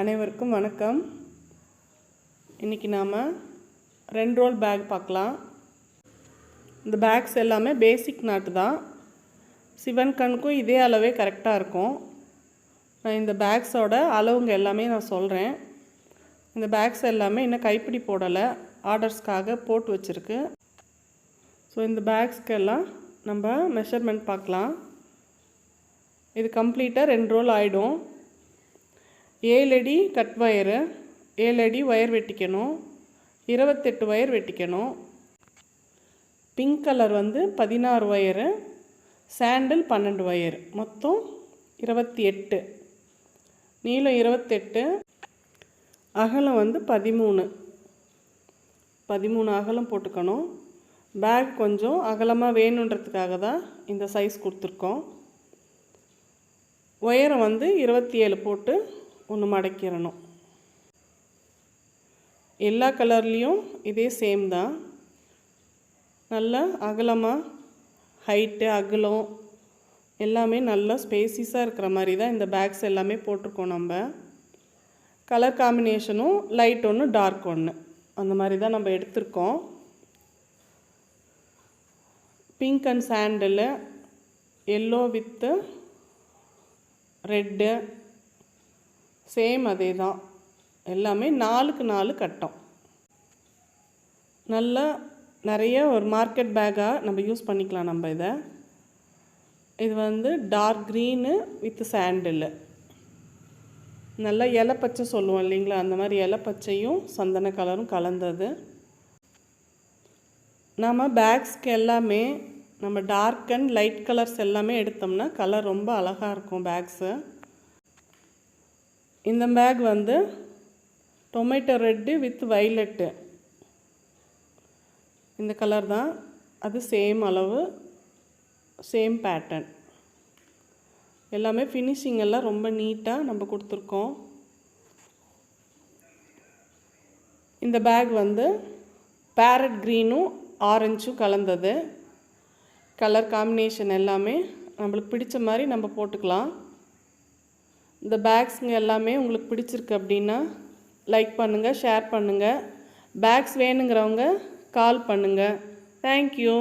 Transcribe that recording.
அனைவருக்கும் வணக்கம். இன்றைக்கி நாம் ரெண்டு ரோல் பேக் பார்க்கலாம். இந்த பேக்ஸ் எல்லாமே பேசிக் நாட்டு தான். சிவன் கண்ணுக்கும் இதே அளவே கரெக்டாக இருக்கும். நான் இந்த பேக்ஸோட அளவுங்க எல்லாமே நான் சொல்கிறேன் இந்த பேக்ஸ் எல்லாமே இன்னும் கைப்பிடி போடலை. ஆர்டர்ஸ்க்காக போட்டு வச்சுருக்கு. ஸோ இந்த பேக்ஸ்க்கெல்லாம் நம்ம மெஷர்மெண்ட் பார்க்கலாம். இது கம்ப்ளீட்டாக ரெண்டு ரோல் ஆகிடும் ஏழு அடி கட் ஒயரு ஏழு அடி ஒயர் வெட்டிக்கணும் இருபத்தெட்டு ஒயர் வெட்டிக்கணும். பிங்க் கலர் வந்து பதினாறு ஒயரு சாண்டில் பன்னெண்டு ஒயர் மொத்தம் இருபத்தி எட்டு நீளம் இருபத்தெட்டு அகலம் வந்து பதிமூணு. பதிமூணு அகலம் போட்டுக்கணும். பேக் கொஞ்சம் அகலமாக வேணுன்றதுக்காக தான் இந்த சைஸ் கொடுத்துருக்கோம். ஒயரை வந்து இருபத்தி ஏழு போட்டு ஒன்று மடக்கிடணும். எல்லா கலர்லேயும் இதே சேம் தான். நல்லா அகலமாக ஹைட்டு அகலம் எல்லாமே நல்லா ஸ்பேசிஸாக இருக்கிற மாதிரி தான் இந்த பேக்ஸ் எல்லாமே போட்டிருக்கோம் நம்ம. கலர் காம்பினேஷனும் லைட் ஒன்று டார்க் ஒன்று அந்த மாதிரி தான் நம்ம எடுத்திருக்கோம். Pink and sandal yellow with red same அதே தான். எல்லாமே நாலுக்கு நாலு கட்டம். நல்லா நிறைய ஒரு மார்க்கெட் பேக்காக நம்ம யூஸ் பண்ணிக்கலாம் நம்ம இதை. இது வந்து டார்க் க்ரீனு வித் சாண்டில் நல்லா இலப்பச்சை சொல்லுவோம் இல்லைங்களா? அந்த மாதிரி இலை பச்சையும் சந்தன கலரும் கலந்தது. நம்ம பேக்ஸ்க்கு எல்லாமே நம்ம டார்க் அண்ட் லைட் கலர்ஸ் எல்லாமே எடுத்தோம்னா கலர் ரொம்ப அழகாக இருக்கும் பேக்ஸு இந்த பேக் வந்து டொமேட்டோ ரெட்டு வித் வைலட்டு இந்த கலர் தான். அது சேம் அளவு சேம் பேட்டர்ன் எல்லாமே ஃபினிஷிங் எல்லாம் ரொம்ப நீட்டாக நம்ம கொடுத்துருக்கோம். இந்த பேக் வந்து பேரட் க்ரீனும் ஆரஞ்சும் கலந்தது. கலர் காம்பினேஷன் எல்லாமே நம்மளுக்கு பிடிச்ச மாதிரி நம்ம போட்டுக்கலாம். இந்த பேக்ஸுங்க எல்லாமே உங்களுக்கு பிடிச்சிருக்கு அப்படின்னா லைக் பண்ணுங்கள் ஷேர் பண்ணுங்கள் பேக்ஸ் வேணுங்கிறவங்க கால் பண்ணுங்கள் தேங்க்யூ